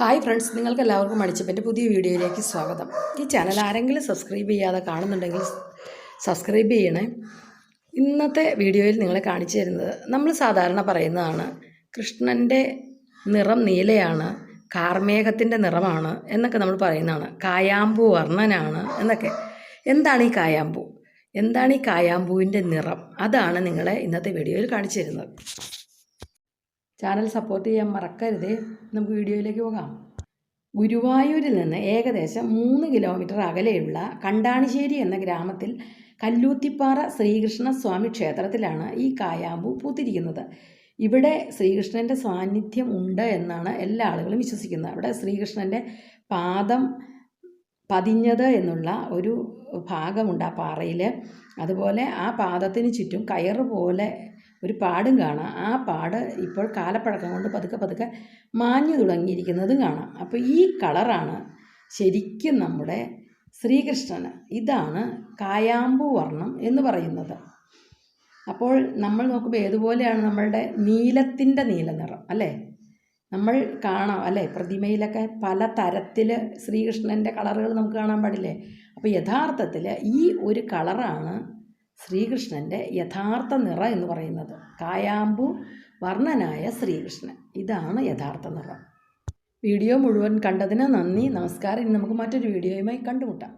Hi friends നിങ്ങൾക്ക് എല്ലാവർക്കും അടിച്ചപ്പന്റെ പുതിയ വീഡിയോയിലേക്ക് സ്വാഗതം. ഈ ചാനൽ ആരെങ്കിലും സബ്സ്ക്രൈബ് ചെയ്യാതെ കാണുന്നുണ്ടെങ്കിൽ സബ്സ്ക്രൈബ് ചെയ്യണേ. ഇന്നത്തെ വീഡിയോയിൽ നിങ്ങളെ കാണിച്ചു തരുന്നത് നമ്മൾ സാധാരണ പറയുന്നതാണ് കൃഷ്ണന്റെ നിറം നീലയാണ് കാർമേഘത്തിന്റെ നിറമാണ് എന്നൊക്കെ നമ്മൾ പറയുന്നതാണ്. കായാമ്പൂ വർണനാണ് എന്നൊക്കെ. എന്താണ് ഈ കായാമ്പൂ? എന്താണ് ഈ കായാമ്പൂവിന്റെ നിറം? അതാണ് നിങ്ങളെ ഇന്നത്തെ വീഡിയോയിൽ കാണിച്ചു തരുന്നത്. ചാനൽ സപ്പോർട്ട് ചെയ്യാൻ മറക്കരുത്. നമുക്ക് വീഡിയോയിലേക്ക് പോകാം. ഗുരുവായൂരിൽ നിന്ന് ഏകദേശം മൂന്ന് കിലോമീറ്റർ അകലെയുള്ള കണ്ടാണിശ്ശേരി എന്ന ഗ്രാമത്തിൽ കല്ലൂത്തിപ്പാറ ശ്രീകൃഷ്ണസ്വാമി ക്ഷേത്രത്തിലാണ് ഈ കായാമ്പു പൂത്തിരിക്കുന്നത്. ഇവിടെ ശ്രീകൃഷ്ണന്റെ സാന്നിധ്യം ഉണ്ട് എന്നാണ് എല്ലാ ആളുകളും വിശ്വസിക്കുന്നത്. അവിടെ ശ്രീകൃഷ്ണന്റെ പാദം പതിഞ്ഞത് എന്നുള്ള ഒരു ഭാഗമുണ്ട് ആ പാറയിൽ അതുപോലെ ആ പാദത്തിന് ചുറ്റും കയറ് പോലെ ഒരു പാടും കാണാം. ആ പാട് ഇപ്പോൾ കാലപ്പഴക്കം കൊണ്ട് പതുക്കെ പതുക്കെ മാഞ്ഞു തുടങ്ങിയിരിക്കുന്നതും കാണാം. അപ്പോൾ ഈ കളറാണ് ശരിക്കും നമ്മുടെ ശ്രീകൃഷ്ണന് ഇതാണ് കായാമ്പു വർണം എന്ന് പറയുന്നത്. അപ്പോൾ നമ്മൾ നോക്കുമ്പോൾ ഏതുപോലെയാണ് നമ്മളുടെ നീലത്തിന്റെ നീല നിറം അല്ലേ? നമ്മൾ കാണാം അല്ലേ? പ്രതിമയിലൊക്കെ പല തരത്തിൽ ശ്രീകൃഷ്ണന്റെ കളറുകൾ നമുക്ക് കാണാൻ പാടില്ലേ? അപ്പോൾ യഥാർത്ഥത്തിൽ ഈ ഒരു കളറാണ് ശ്രീകൃഷ്ണന്റെ യഥാർത്ഥ നിറ എന്ന് പറയുന്നത് കായാമ്പു വർണനായ ശ്രീകൃഷ്ണൻ. ഇതാണ് യഥാർത്ഥ നിറം. വീഡിയോ മുഴുവൻ കണ്ടതിന് നന്ദി നമസ്കാരം. ഇനി നമുക്ക് മറ്റൊരു വീഡിയോയുമായി കണ്ടുമുട്ടാം.